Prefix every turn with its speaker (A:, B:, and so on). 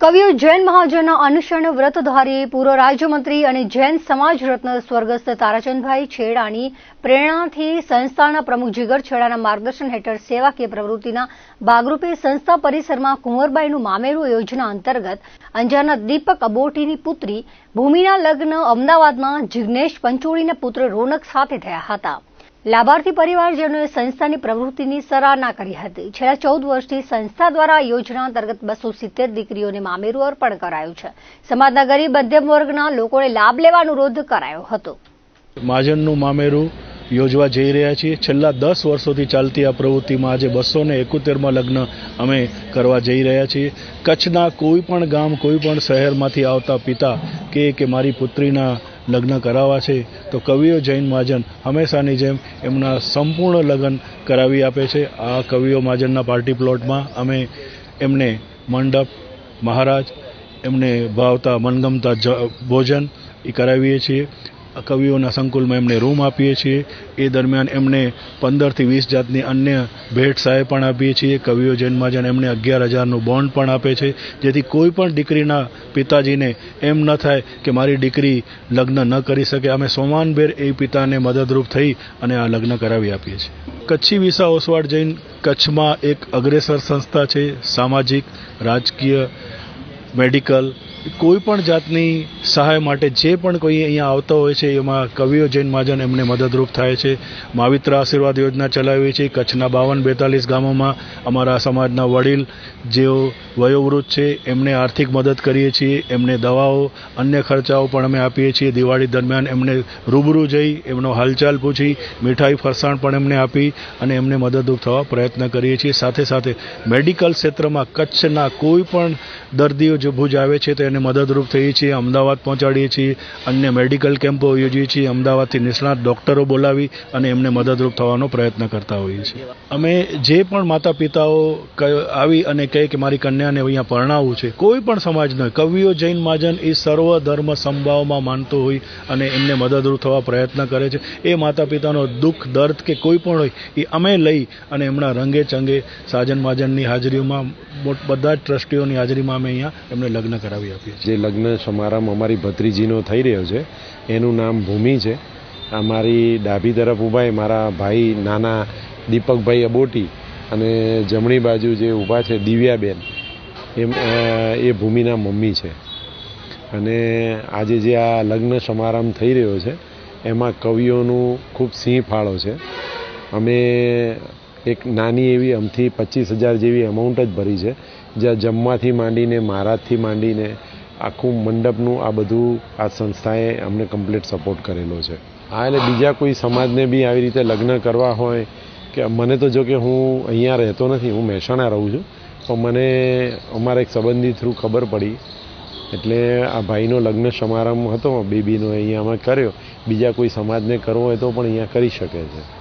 A: કવિઓ જૈન મહાજનના અનુસરણ વ્રતધારી પૂર્વ રાજ્યમંત્રી અને જૈન સમાજ રત્ન સ્વર્ગસ્થ તારાચંદભાઈ છેડાની પ્રેરણાથી સંસ્થાના પ્રમુખ જીગર છેડાના માર્ગદર્શન હેઠળ સેવાકીય પ્રવૃત્તિના ભાગરૂપે સંસ્થા પરિસરમાં કુંવરબાઈનું મામેરું યોજના અંતર્ગત અંજારના દીપક અબોટીની પુત્રી ભૂમિના લગ્ન અમદાવાદમાં જિગ્નેશ પંચોળીના પુત્ર રોનક સાથે થયા હતા. લાભાર્થી પરિવારજનોએ સંસ્થાની પ્રવૃત્તિની સરાહના કરી હતી. છેલ્લા ચૌદ વર્ષથી સંસ્થા દ્વારા યોજના અંતર્ગત બસો સિત્તેર દીકરીઓને મામેરું અર્પણ કરાયું છે. સમાજના ગરીબ, મધ્યમ વર્ગના લોકોને લાભ લેવા અનુરોધ કરાયો હતો.
B: મહાજનનું મામેરું યોજવા જઈ રહ્યા છીએ. છેલ્લા દસ વર્ષોથી ચાલતી આ પ્રવૃત્તિમાં આજે બસો ને એકોતેરમાં લગ્ન અમે કરવા જઈ રહ્યા છીએ. કચ્છના કોઈ પણ ગામ, કોઈ પણ શહેરમાંથી આવતા પિતા કે મારી પુત્રીના લગ્ન કરાવવા છે, તો કવિઓ જૈન મહાજન હંમેશાની જેમ એમના સંપૂર્ણ લગ્ન કરાવી આપે છે. આ કવિઓ મહાજનના પાર્ટી પ્લોટમાં અમે એમને મંડપ, મહારાજ, એમને ભાવતા મનગમતા ભોજન એ કરાવીએ છીએ. કવિઓના સંકુલમાં એમને રૂમ આપીએ છીએ. એ દરમિયાન એમને પંદરથી વીસ જાતની અન્ય ભેટ સહાય પણ આપીએ છીએ. કવિઓ જન્માજન એમને અગિયાર હજારનું બોન્ડ પણ આપે છે. જેથી કોઈ પણ દીકરીના પિતાજીને એમ ન થાય કે મારી દીકરી લગ્ન ન કરી શકે. અમે સોમાનભેર એ પિતાને મદદરૂપ થઈ અને આ લગ્ન કરાવી આપીએ છીએ. કચ્છી વિસા ઓસવાડ જૈન કચ્છમાં એક અગ્રેસર સંસ્થા છે. સામાજિક, રાજકીય, મેડિકલ, કોઈ પણ જાતની સહાય માટે જે પણ કોઈ અહીંયા આવતા હોય છે, એમાં કવિઓ જૈન મહાજન એમને મદદરૂપ થાય છે. માવિત્ર આશીર્વાદ યોજના ચલાવી છે. કચ્છના બાવન બેતાલીસ ગામોમાં અમારા સમાજના વડીલ, જેઓ વયોવૃદ્ધ છે, એમને આર્થિક મદદ કરીએ છીએ, એમને દવાઓ, અન્ય ખર્ચાઓ પણ અમે આપીએ છીએ. દિવાળી દરમિયાન એમને રૂબરૂ જઈ એમનો હાલચાલ પૂછી, મીઠાઈ ફરસાણ પણ એમને આપી અને એમને મદદરૂપ થવા પ્રયત્ન કરીએ છીએ. સાથે સાથે મેડિકલ ક્ષેત્રમાં કચ્છના કોઈ પણ દર્દીઓ જો ભુજ આવે છે, તો એને મદદરૂપ થઈએ છીએ. અમદાવાદ પહોંચાડીએ છીએ, અન્ય મેડિકલ કેમ્પો યોજીએ છીએ, અમદાવાદથી નિષ્ણાત ડૉક્ટરો બોલાવી અને એમને મદદરૂપ થવાનો પ્રયત્ન કરતા હોઈએ છીએ. અમે જે પણ માતા પિતાઓ આવી અને કહે કે મારી કન્યાને અહીંયા પરણાવવું છે, કોઈ પણ સમાજનો કવિઓ જૈન મહાજન એ સર્વ ધર્મ સંભાવમાં માનતો હોય અને એમને મદદરૂપ થવા પ્રયત્ન કરે છે. એ માતા પિતાનો દુઃખ, દર્દ કે કોઈ પણ હોય, એ અમે લઈ અને એમના રંગે ચંગે સાજન મહાજનની હાજરીમાં મોટ- બધા જ ટ્રસ્ટીઓની હાજરીમાં અમે અહીંયા એમને લગ્ન કરાવી આપીએ છીએ.
C: જે લગ્ન સમારંભ અમારી ભત્રીજીનો થઈ રહ્યો છે, એનું નામ ભૂમિ છે. આ મારી ડાબી તરફ ઊભા મારા ભાઈ નાના દીપકભાઈ અબોટી અને જમણી બાજુ જે ઊભા છે દિવ્યાબેન, એમ એ ભૂમિના મમ્મી છે. અને આજે જે આ લગ્ન સમારંભ થઈ રહ્યો છે, એમાં કવિઓનું ખૂબ સિંહ ફાળો છે. અમે એક નાની એવી અમથી પચીસ હજાર જેવી અમાઉન્ટ જ ભરી છે, જ્યાં જમવાથી માંડીને મહારાજથી માંડીને, આખું મંડપનું આ બધું આ સંસ્થાએ અમને કમ્પ્લીટ સપોર્ટ કરેલો છે. હા, એટલે બીજા કોઈ સમાજને બી આવી રીતે લગ્ન કરવા હોય, કે મને તો જો કે હું અહીંયા રહેતો નથી, હું મહેસાણા રહું છું, તો મને અમારા એક સંબંધી થ્રુ ખબર પડી. એટલે આ ભાઈનો લગ્ન સમારંભ હતો, બેબીનો અહીંયા અમે કર્યો. બીજા કોઈ સમાજને કરવો હોય તો પણ અહીંયા કરી શકે છે.